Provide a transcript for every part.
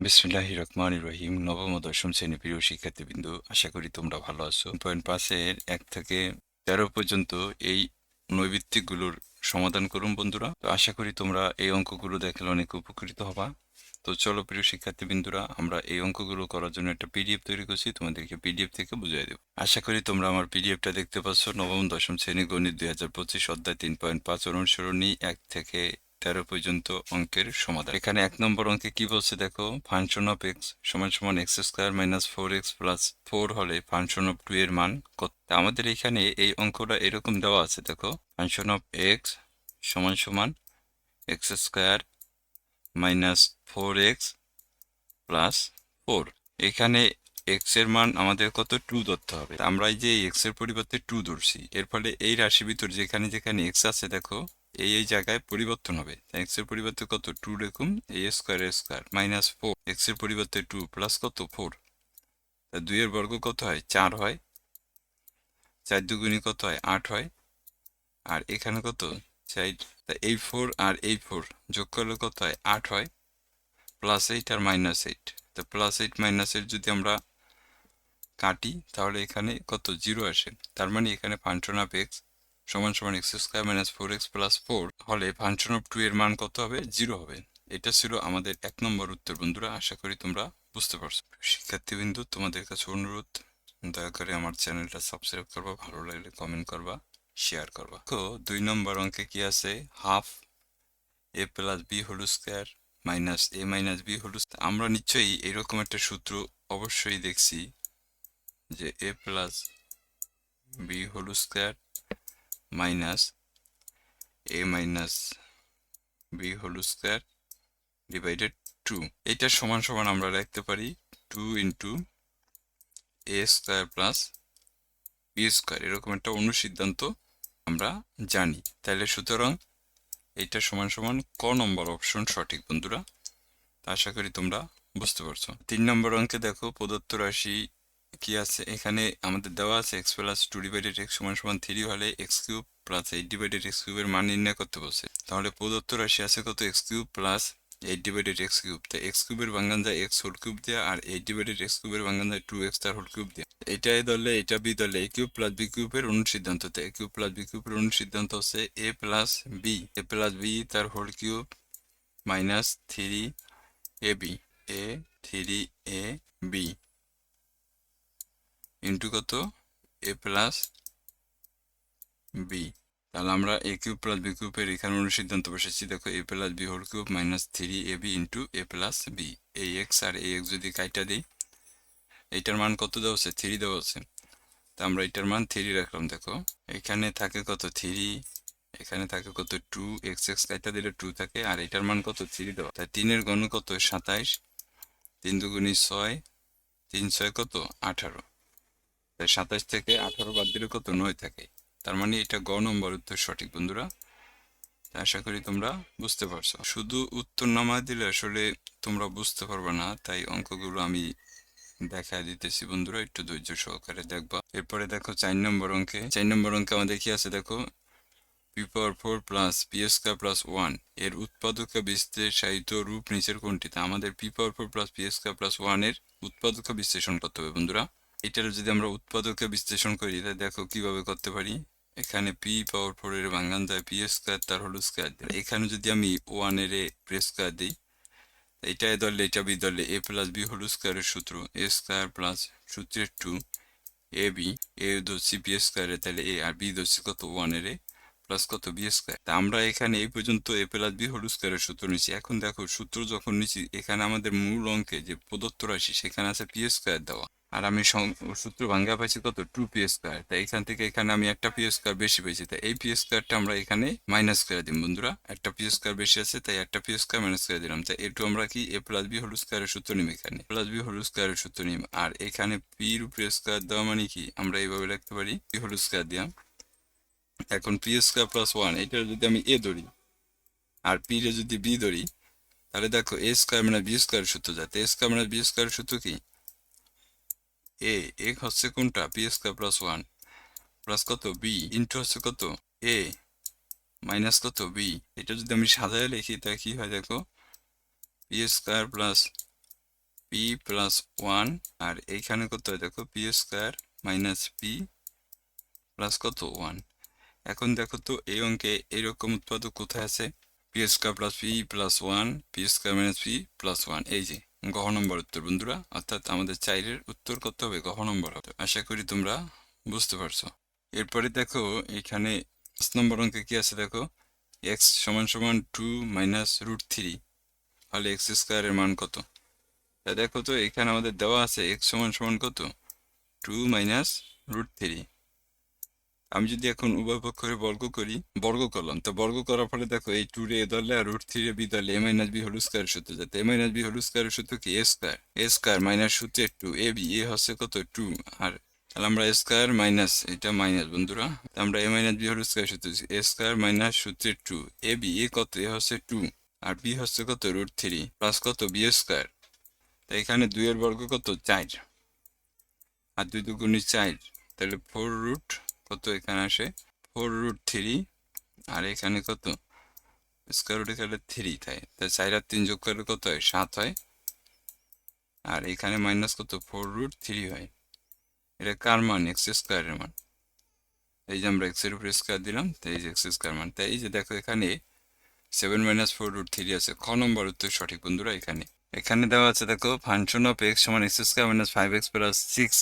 বিসমিল্লাহির রহমানির রহিম নবম ও দশম শ্রেণি প্রিয় শিক্ষার্থীবৃন্দু, আশা করি তোমরা ভালো আছো। পয়েন্ট পাঁচের এক থেকে তেরো পর্যন্ত এই নৈবিত্তিকগুলোর সমাধান করুন বন্ধুরা। তো আশা করি তোমরা এই অঙ্কগুলো দেখলে অনেক উপকৃত হবা। তো চলো প্রিয় শিক্ষার্থীবৃন্দুরা, আমরা এই অঙ্কগুলো করার জন্য একটা পিডিএফ তৈরি করছি, তোমাদেরকে পিডিএফ থেকে বুঝিয়ে দেবো। আশা করি তোমরা আমার পিডিএফটা দেখতে পাচ্ছ, নবম দশম শ্রেণি গণিত দুই হাজার পঁচিশ অধ্যায় তিন পয়েন্ট পাঁচ অনুসরণী এক থেকে তেরো পর্যন্ত অঙ্কের সমাধান। এখানে এক নম্বর অঙ্কে কি বলছে দেখো? ফাংশন অফ এক্স সমান সমান x square minus four x plus four হলে ফাংশন অফ টু এর মান কত? আমাদের এখানে এই অঙ্কটা এরকম দেওয়া আছে দেখো। ফাংশন অফ এক্স সমান সমান x square minus four x plus four এখানে এক্সের মান আমাদের কত? টু ধরতে হবে। আমরা যে এক্সের পরিবর্তে টু ধরছি। এর ফলে এই রাশির ভিতর যেখানে যেখানে এক্স আছে দেখো এই এই জায়গায় পরিবর্তন হবে। এক্সের পরিবর্তে কত? টু দেখুন। A square a square minus four এক্সের পরিবর্তে টু প্লাস কত? ফোর দুইয়ের বর্গ কত হয়? চার হয়। চার দুগুণী কত হয়? আট হয়। আর এখানে কত? চার। এই ফোর আর এই ফোর যোগ করলে কত হয়? আট হয়। প্লাস এইট আর মাইনাস এইট তো প্লাস এইট মাইনাস এইট যদি আমরা কাটি, তাহলে এখানে কত? জিরো আসে। তার মানে এখানে ফাংশন অফ এক্স সমান সমান x square minus four x plus four হলে ফাংশন অফ টু এর মান কত হবে? জিরো হবে। এটা ছিল আমাদের এক নম্বর উত্তর। বন্ধুরা, আশা করি তোমরা বুঝতে পারছ। শিক্ষার্থীবৃন্দু, তোমাদের কাছে অনুরোধ, দয়া করে আমার চ্যানেলটা সাবস্ক্রাইব করবা, ভালো লাগলে কমেন্ট করবা শেয়ার করবা। তো দুই নম্বর অঙ্কে কি আছে? Half a plus b whole square minus a minus b whole আমরা নিশ্চয়ই এরকম একটা সূত্র অবশ্যই দেখছি যে a plus b whole square minus a minus b whole square divided two এটা সমান সমান আমরা রাখতে পারি two into a square plus b square এরকম একটা অনুসিদ্ধান্ত আমরা জানি। তাহলে সুতরাং এটা সমান সমান ক নম্বর অপশন সঠিক বন্ধুরা? আশা করি তোমরা বুঝতে পারছ। তিন নম্বর অঙ্কে দেখো, প্রদত্ত রাশি কি আছে? এখানে আমাদের দেওয়া আছে x plus two divided x সমান সমান থ্রি হলে x cube plus eight divided x কিউবের মান নির্ণয় করতে বলছে। তাহলে প্রদত্ত রাশি আছে কত? X cube plus eight divided x cube তো এক্স কিউবের ভাঙ্গান যায় এক্স হোল কিউব দেওয়া আর এইট ডিভাইডেড এক্স কিউবের ভাঙ্গান যায় টু এক্স তার হোল কিউব দেওয়া এটা এ ধরলে এটা বি দলে এ কিউব প্লাস বি কিউবের অনুসিদ্ধান্ত। তো এ কিউব প্লাস বি কিউবের অনুসিদ্ধান্ত হচ্ছে a plus b a plus b তার whole cube minus three a b a three a b into কত? এ প্লাস বি তাহলে আমরা এ কিউব প্লাস বি কিউবের এখানে অনুসিদ্ধান্ত বসেছি। দেখো a plus b whole cube minus three a b into a plus b এই এক্স আর এই এক্স যদি কাইটা দিই, এইটার মান কত দেওয়া হচ্ছে? থ্রি দেওয়া হচ্ছে। তা আমরা এটার মান থ্রি রাখলাম, দেখো। এখানে থাকে কত? থ্রি এখানে থাকে কত? টু এক্স এক্স কাইটা দিলে টু থাকে। আর এটার মান কত? থ্রি দেওয়া। তাই তিনের গণ কত? সাতাইশ। তিন দুগুণি ছয়। তিন ছয় কত? আঠারো। তাই সাতাশ থেকে আঠারো বাদ দিলে কত? নয় থাকে। তার মানে এটা গ নম্বর উত্তর সঠিক, বন্ধুরা। আশা করি তোমরা বুঝতে পারছ। শুধু উত্তর নামা দিলে আসলে তোমরা বুঝতে পারবে না, তাই অঙ্কগুলো আমি দেখা দিতেছি, বন্ধুরা। একটু ধৈর্য সহকারে দেখবা। এরপরে দেখো চার নম্বর অঙ্কে। চার নম্বর অঙ্কে আমাদের কি আছে দেখো? P power four plus p square plus one. এর উৎপাদক বিশ্লেষায়িত রূপ নিচের কোনটিতে আমাদের p power four plus p square plus ওয়ানের উৎপাদক বিশ্লেষণ করতে হবে, বন্ধুরা। এটার যদি আমরা উৎপাদকে বিশ্লেষণ করি, তাহলে দেখো কীভাবে করতে পারি। এখানে পি পাওয়ার ফোর এর ভাঙ্গান দেয় পি স্কোয়ার তার হলো স্কোয়ার এখানে যদি আমি ওয়ানের প্রেস স্কোয়ার দিই এটা এ ধরলে এটা বি ধরলে এ প্লাস বি হলো স্কোয়ারের সূত্র। এ স্কোয়ার প্লাস সূত্রের টু এ বি এ ধরছি বি স্কোয়ারে তাহলে এ আর বি ধরছি কত? ওয়ানের এ প্লাস কত? বি স্কোয়ার তা আমরা এখানে এই পর্যন্ত এ প্লাস বি হোল স্কোয়ারের সূত্র নিচ্ছি এখন দেখো সূত্র যখন নিচ্ছি এখানে আমাদের মূল অঙ্কে যে প্রদত্ত রাশি, সেখানে আছে পি স্কোয়ার দেওয়া। আর আমি সূত্র ভাঙ্গা পাইছি কত? টু পি স্কোয়ার তাই এখান থেকে এখানে আমি একটা পি স্কোয়ার বেশি পেয়েছি তাই এই পি স্কোয়ারটা আমরা এখানে মাইনাস করে দিই বন্ধুরা। একটা পি স্কোয়ার বেশি আছে, তাই একটা পি স্কোয়ার মাইনাস করে দিলাম। তাই একটু আমরা কি এ প্লাস বি হোল স্কোয়ারের সূত্র নিম এখানে? প্লাস বি হোল স্কোয়ারের সূত্র নিম আর এখানে পি রূপে স্কোয়ার দেওয়া মানে কি? আমরা এইভাবে লিখতে পারি। পি হোল স্কোয়ার দিলাম। এখন পি স্কোয়ার প্লাস ওয়ান এটা যদি আমি এ ধরি, আর পি রে যদি বি ধরি, তাহলে দেখো এ স্কোয়ার মানে বি স্কোয়ার সূত্র যাতে এ স্কোয়ার মানে বি স্কোয়ার সূত্র কি? এ এ হচ্ছে কোনটা? P square plus one plus কত? বি ইন্টু হচ্ছে কত? এ মাইনাস কত? বি এটা যদি আমি সাজায় লিখি তাহলে কি হয় দেখো? P square plus p plus one আর এইখানে কত হয় দেখো? P square minus p plus কত? ওয়ান এখন দেখো তো, এই অঙ্কে এইরকম উৎপাদক কোথায় আছে? P square plus p plus one p square minus p plus one এই যে গহ নম্বর উত্তর, বন্ধুরা। অর্থাৎ আমাদের চাইরের উত্তর করতে হবে গহ নম্বর হবে। আশা করি তোমরা বুঝতে পারছ। এরপরে দেখো, এখানে নম্বর অঙ্কে কি আছে দেখো? এক্স সমান সমান টু মাইনাস রুট থ্রি তাহলে এক্স স্কোয়ারের মান কত? তা দেখো তো, এখানে আমাদের দেওয়া আছে এক্স সমান সমান কত? টু মাইনাস রুট থ্রি আমি যদি এখন উভয় পক্ষের বর্গ করি, বর্গ করলাম। তো বর্গ করার ফলে দেখো, এই টু রে এ দলে আর রুট থ্রি রে বি দলে a minus b whole square সূত্র যাতে a minus b whole square সূত্র কি? A square a square minus সূত্রের টু এ বি এ হচ্ছে কত? টু আর তাহলে আমরা স্কোয়ার মাইনাস এটা মাইনাস বন্ধুরা। আমরা a minus b whole square সূত্র এ স্কোয়ার মাইনাস সূত্রের টু এ বি এ কত? এ হচ্ছে টু আর বি হচ্ছে কত? রুট থ্রি প্লাস কত? বি স্কোয়ার তো এখানে দুইয়ের বর্গ কত? চার। আর দুই দুগুণি চার। তাহলে ফোর রুট কত এখানে আসে? ফোর রুট থ্রি আর এখানে কত? স্কোয়ার রুট এখানে থ্রি থাকে তাই চার আর তিন যোগ করলে কত হয়? সাত হয়। আর এখানে মাইনাস কত? ফোর রুট থ্রি হয়। এটা কার মান? এক্স স্কোয়ারের মান। এই যে আমরা এক্সের উপর স্কোয়ার দিলাম তাই এই যে এক্স স্কোয়ার মান। তাই এই যে দেখো এখানে seven minus four root three আছে। খ নম্বর উত্তর সঠিক বন্ধুরা এখানে। এখানে দেওয়া আছে দেখো ফাংশন অফ এক্স সমান x square minus five x plus six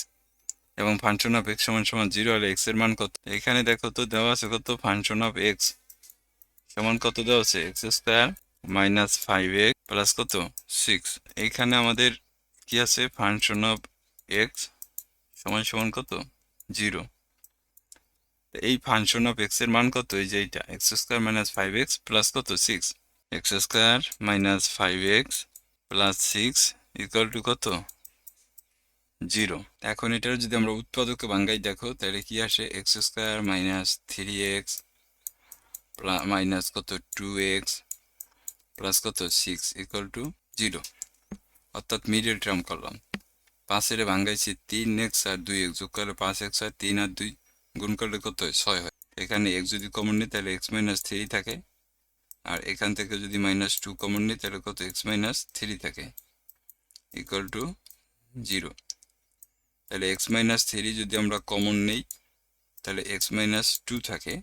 এবং ফাংশন অফ এক্স সমান সমান জিরো হলে এক্সের মান কত? এখানে দেখো তো দেওয়া আছে কত? ফাংশন অফ এক্স সমান কত দেওয়া আছে? X square minus five x plus কত? সিক্স এইখানে আমাদের কি আছে? ফাংশন অফ এক্স সমান সমান কত? জিরো এই ফাংশন অফ এক্সের মান কত? এই যে এইটা। X square minus five x plus কত? Six x square minus five x plus six equal to কত? জিরো। এখন এটার যদি আমরা উৎপাদকে ভাঙ্গাই দেখো, তাহলে কি আসে? X square minus three x minus কত? টু এক্স প্লাস কত? Six equal to zero. অর্থাৎ মিডিল টার্ম করলাম পাঁচের ভাঙ্গাইছি তিন এক্স আর দুই এক্স। যোগ করলে পাঁচ এক্স আর তিন আর দুই। গুণ করলে কত? হয় ছয় হয়। এখানে এক্স যদি কমন নিই, তাহলে এক্স মাইনাস থ্রি থাকে। আর এখান থেকে যদি মাইনাস টু কমন নিই, তাহলে কত? এক্স মাইনাস থ্রি থাকে। Equal to zero. তাহলে এক্স মাইনাস থ্রি যদি আমরা কমন নেই, তাহলে এক্স মাইনাস টু থাকে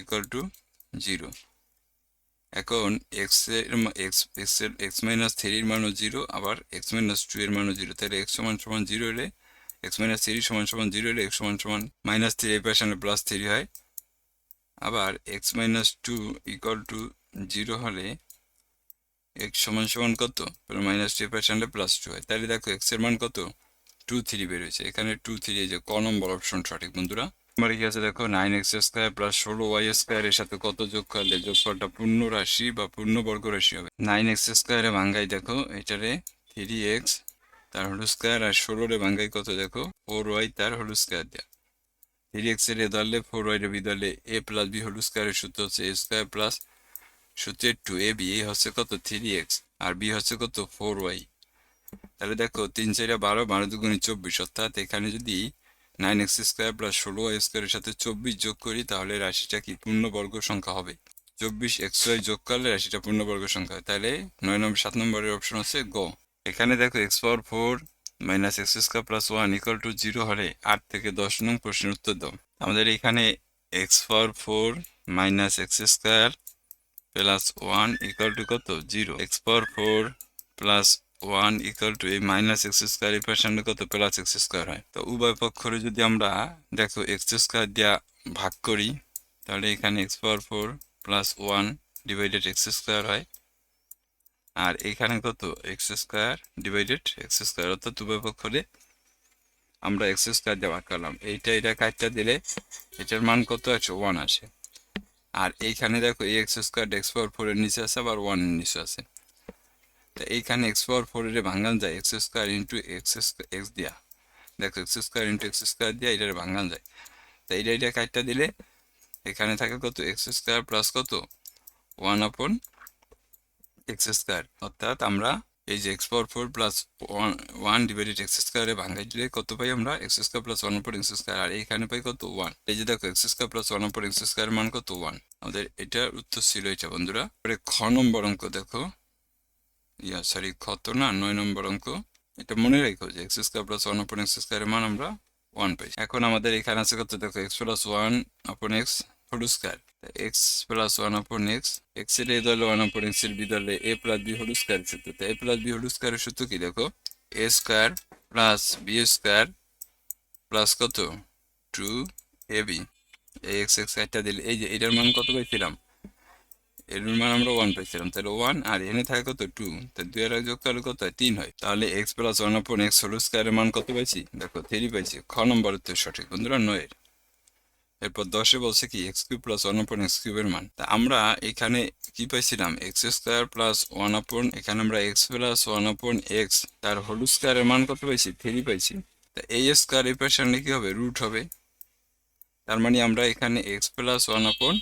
ইকুয়াল টু জিরো এখন এক্সের এক্স এক্সের এক্স মাইনাস থ্রির মানও জিরো আবার এক্স মাইনাস টু এর মানও জিরো তাহলে এক্স সমান সমান জিরো হলে এক্স মাইনাস থ্রি সমান সমান জিরো হলে এক্স সমান সমান মাইনাস থ্রি এই পার্সেন্টে প্লাস থ্রি হয়। আবার x minus two equal to zero হলে এক্স সমান সমান কত? মাইনাস টু থ্রি পার্সেন্টে প্লাস টু হয়। তাহলে দেখো এক্সের মান কত? টু থ্রি বেরোয়েছে। এখানে টু থ্রি এই যে ক নম্বর অপশন সঠিক বন্ধুরা? আমার কি আছে দেখো? নাইন এক্স স্কোয়ার প্লাস ষোলো ওয়াই স্কোয়ার এর সাথে কত যোগ করলে যোগফলটা পূর্ণ রাশি বা পূর্ণ বর্গ রাশি হবে। নাইন এক্স স্কোয়ারে ভাঙ্গাই দেখো, এটারে থ্রি এক্স তার হল স্কোয়ার আর ষোলোরে ভাঙ্গাই কত দেখো? ফোর ওয়াই তার হল স্কোয়ার দেওয়া থ্রি এক্সের ধরলে ফোর ওয়াই এর বি ধরলে এ প্লাস বি হল স্কোয়ারের সূত্র হচ্ছে এ স্কোয়ার প্লাস সূত্রের টু এ বি এ হচ্ছে কত? থ্রি এক্স আর বি হচ্ছে কত? ফোর ওয়াই তাহলে দেখো তিন চারিটা বারো বারো দুগুণে চব্বিশ, অর্থাৎ এখানে যদি নাইন এক্স স্কোয়ার প্লাস ষোলো স্কোয়ারের সাথে চব্বিশ যোগ করি, তাহলে রাশিটা কি পূর্ণবর্গ সংখ্যা হবে? চব্বিশ এক্স ওয়াই যোগ করলে রাশিটা পূর্ণবর্গ সংখ্যা হয়। তাহলে নয় নম্বর সাত নম্বরের অপশন হচ্ছে গ। এখানে দেখো X power four minus X square plus one equal to zero হলে আট থেকে দশ নং প্রশ্নের উত্তর দাও। আমাদের এখানে X power four minus X square plus one equal to কত? Zero X power four plus one equal to এই মাইনাস এক্স স্কোয়ার এই পার্সেন্টে কত? প্লাস এক্স স্কোয়ার হয়। তো উভয় পক্ষরে যদি আমরা দেখো এক্স স্কোয়ার দিয়া ভাগ করি, তাহলে এখানে X power four plus one divided X square হয়। আর এখানে কত? X square divided X square অর্থাৎ উভয় পক্ষরে আমরা এক্স স্কোয়ার দিয়ে ভাগ করলাম। এইটা এটা কাটটা দিলে এটার মান কত আছে? ওয়ান আছে। আর এইখানে দেখো এই এক্স স্কোয়ার এক্স পাওয়ার ফোরের নিচে আছে, আবার ওয়ানের নিচে আছে। এইখানে এক্স পাওয়ার ফোরের ভাঙান যায় X square into X X দিয়া। দেখো X square into X square দিয়া এটার ভাঙান যায়। তো এইটা এটা কাটটা দিলে এখানে থাকে কত? এক্স স্কোয়ার প্লাস কত? ওয়ান আপন এক্স স্কোয়ার অর্থাৎ আমরা এই যে X power four plus one one divided X স্কোয়ারে ভাঙাই দিলে কত পাই আমরা? এক্স স্কোয়ার প্লাস ওয়ান উপর এক্স স্কোয়ার আর এইখানে পাই কত? ওয়ান এই যে দেখো এক্স স্কোয়ার প্লাস ওয়ান উপর এক্স স্কোয়ার মান কত? ওয়ান আমাদের এটার উত্তর ছিল এটা, বন্ধুরা। পরে খ নম্বর অঙ্ক দেখো। ইয়া সরি কত না নয় নম্বর অঙ্ক। এটা মনে রেখো যে X square plus one upon X স্কোয়ারের মান আমরা ওয়ান পাই। এখন আমাদের এখানে আছে কত? দেখো X plus one upon X whole square X plus one upon X এক্সের এ দলে ওয়ান আপন এক্সের B A plus B whole square সূত্র। তো এ প্লাস বি হোল স্কোয়ারের সূত্র কি দেখো? A square plus B square plus কত? Two A B X X একটা দিলে, এই যে এটার মান কত পাইছিলাম? এর মান আমরা ওয়ান পাইছিলাম। তাহলে ওয়ান আর এনে থাকে কত? টু তাহলে দুই আর এক যোগ করলে কত? তিন হয়। তাহলে X plus one upon X whole স্কোয়ারের মান কত পাইছি? দেখো থ্রি পাইছি। খ নম্বর উত্তর সঠিক। বন্ধুরা, নয়ের। এরপর দশে বলছে কি X cube plus one upon X কিউবের মান। তা আমরা এখানে কি পাইছিলাম? X square plus one upon এখানে আমরা X plus one upon X তার হোল স্কোয়ারের মান কত পাইছি? থ্রি পাইছি। তা এই স্কোয়ার এই পাশে কি হবে? রুট হবে। তার মানে আমরা এখানে এক্স প্লাস ওয়ান আপন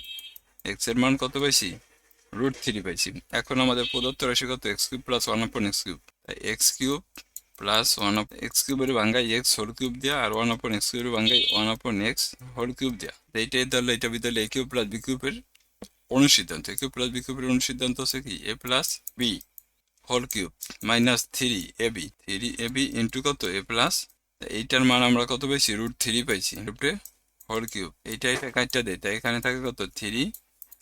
এক্সের মান কত পাইছি? রুট থ্রি পাইছি। এখন আমাদের প্রদত্ত রাশি কত? X cube plus one upon X cube X cube plus one of X কিউবের ভাঙ্গাই এক্স হোল কিউব দেওয়া আর ওয়ান আপন এক্স কিউবের ভাঙ্গাই one upon X whole cube দেওয়া এইটা এই ধরলে, এটা বিদলে এ কিউব প্লাস বি কিউবের অনুসিদ্ধান্ত। এ কিউব প্লাস বি কিউবের অনুসিদ্ধান্ত হচ্ছে কি? A plus B whole cube minus three A B three A B into কত এ প্লাস এইটার মান আমরা কত পাইছি? রুট থ্রি পাইছি। রুটে হোল কিউব এইটা এটা কাটটা দেয়। তাই এখানে থাকে কত? থ্রি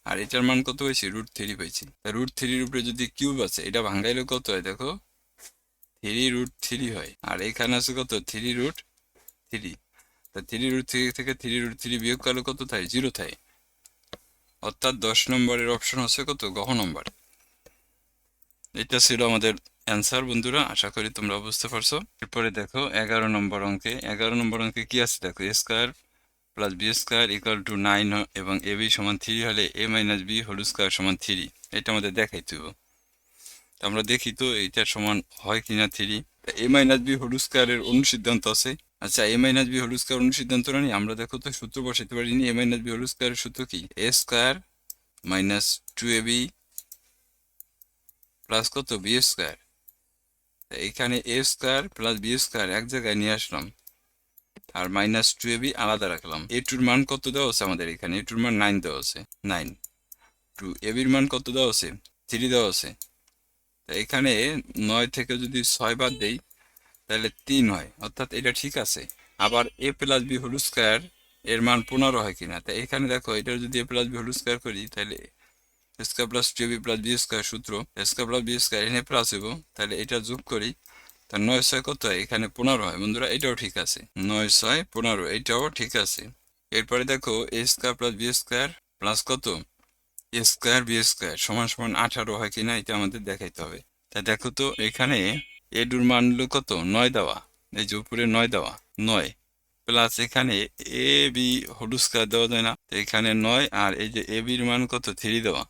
আর এটার মান কত পাইছি রুট থ্রি পাইছি রুট থ্রির উপরে যদি কিউব আছে, এটা ভাঙ্গাইলে কত হয় দেখো? থ্রি রুট থ্রি হয়। আর এখানে আছে কত? থ্রি রুট থ্রি তা থ্রি রুট থ্রি থেকে থ্রি রুট থ্রি বিয়োগ করলে কত থাকে জিরো থাকে অর্থাৎ দশ নম্বরের অপশন হচ্ছে কত? গহ নম্বর। এটা ছিল আমাদের অ্যান্সার বন্ধুরা। আশা করি তোমরা বুঝতে পারছ। এরপরে দেখো, এগারো নম্বর অঙ্কে। এগারো নম্বর অঙ্কে কি আছে? দেখো square plus B square equal to nine এবং এ বি সমান থ্রি হলে A minus B whole square সমান থ্রি এটা আমাদের দেখাইতে হবে। তো আমরা দেখি তো এইটার সমান হয় কিনা three A minus B whole স্কোয়ারের অনুসিদ্ধান্ত আছে। আচ্ছা A minus B whole square অনুসিদ্ধান্ত নেই আমরা দেখো তো সূত্র বসাইতে পারিনি। এ মাইনাস বি হোল স্কোয়ারের সূত্র কি? A square minus two A B plus কত? বি স্কোয়ার এইখানে A square plus B square এক জায়গায় নিয়ে আসলাম। আর মাইনাস টু এ বি আলাদা রাখলাম। এ টুর মান কত দেওয়া আছে আমাদের এখানে? এ টুর মান নাইন দেওয়া আছে নাইন টু এ বির মান কত দেওয়া আছে থ্রি দেওয়া আছে তা এখানে নয় থেকে যদি ছয় বাদ দেই, তাহলে তিন হয়। অর্থাৎ এটা ঠিক আছে। আবার A plus B whole square এর মান পনেরো হয় কিনা? তা এখানে দেখো এটা যদি A plus B whole square করি, তাহলে square plus two B plus B square সূত্র স্কোয়ার প্লাস বি স্কোয়ার এনে প্লাস হইব। তাহলে এটা যোগ করি তা নয় ছয় কত? এখানে পনেরো হয়। বন্ধুরা, এটাও ঠিক আছে। নয় ছয়, পনেরো, এটাও ঠিক আছে। এরপরে দেখো A square plus B square plus কত? এ স্কোয়ার বি স্কোয়ার সমান সমান আঠারো হয় কিনা এটা আমাদের দেখাইতে হবে। তা দেখো তো, এখানে এডুর মান হলো কত? নয় দেওয়া। এই যে উপরে নয় দেওয়া, নয়। প্লাস এখানে এ বি হলুস্কার দেওয়া যায় না। এখানে নয় আর এই যে এ বির মান কত? থ্রি দেওয়া।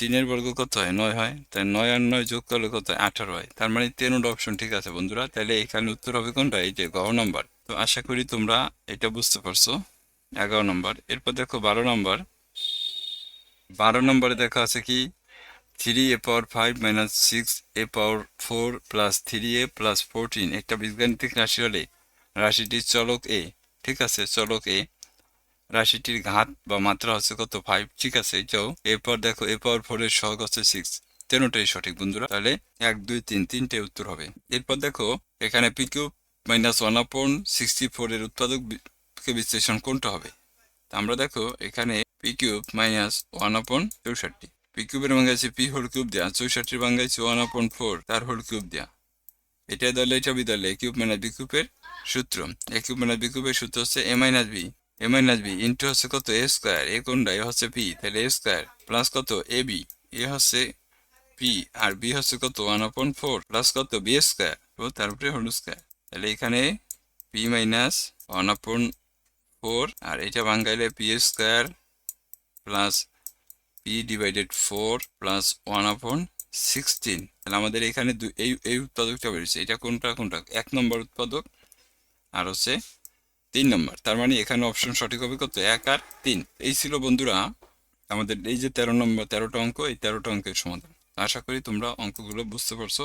তিনের বর্গ কত হয়? নয় হয়? তাই নয় আর নয় যোগ করলে কত হয়? আঠারো হয়। তার মানে তেরোটা অপশন ঠিক আছে বন্ধুরা। তাহলে এখানে উত্তর হবে কোনটা? এই যে গহ নম্বর তো আশা করি তোমরা এটা বুঝতে পারছ। এগারো নম্বর এরপর দেখো বারো নম্বর বারো নম্বরে দেখা আছে কি? Three A power five minus six A power four plus three A plus fourteen একটা বীজগাণিতিক রাশি হলে রাশিটির চলক এ ঠিক আছে? চলক এ রাশিটির ঘাত বা মাত্রা হচ্ছে কত? ফাইভ ঠিক আছে এটাও এরপর দেখো এ পাওয়ার ফোরের সহগ হচ্ছে সিক্স তেরোটাই সঠিক, বন্ধুরা। তাহলে এক, দুই, তিন তিনটে উত্তর হবে। এরপর দেখো, এখানে P cube minus one upon sixty ফোরের উৎপাদককে বিশ্লেষণ কোনটা হবে? আমরা দেখো, এখানে পি কিউব মাইনাস ওয়ান আপন চৌষট্টি। পি কিউবের ভাঙ্গাইছে পি হোল কিউব দেওয়া চৌষট্টির ভাঙ্গাইছে ওয়ান আপন ফোর তার হোল কিউব দেওয়া এটা দলে এটা বিদলে কিউব মাইনাস বি সূত্র। এ কিউব মাইনাস বি সূত্র হচ্ছে A minus B A minus B into হচ্ছে কত? এ স্কোয়ার এ কোনটা? এ হচ্ছে পি তাহলে এ স্কোয়ার প্লাস কত? এ বি এ হচ্ছে পি আর বি হচ্ছে কত? ওয়ান আপন ফোর প্লাস কত? বি স্কোয়ার ও তার উপরে হোল স্কোয়ার তাহলে এখানে P minus one upon four আর এটা বাঙ্গাইলে P square plus P divided four plus one upon sixteen তাহলে আমাদের এখানে এই এই উৎপাদকটা বেরিয়েছে। এটা কোনটা? কোনটা? এক নম্বর উৎপাদক, আর হচ্ছে তিন নম্বর। তার মানে এখানে অপশন সঠিক হবে কত? এক আর তিন। এই ছিল বন্ধুরা আমাদের এই যে তেরো নম্বর, তেরোটা অঙ্ক, এই তেরোটা অঙ্কের সমাধান। আশা করি তোমরা অঙ্কগুলো বুঝতে পারছ।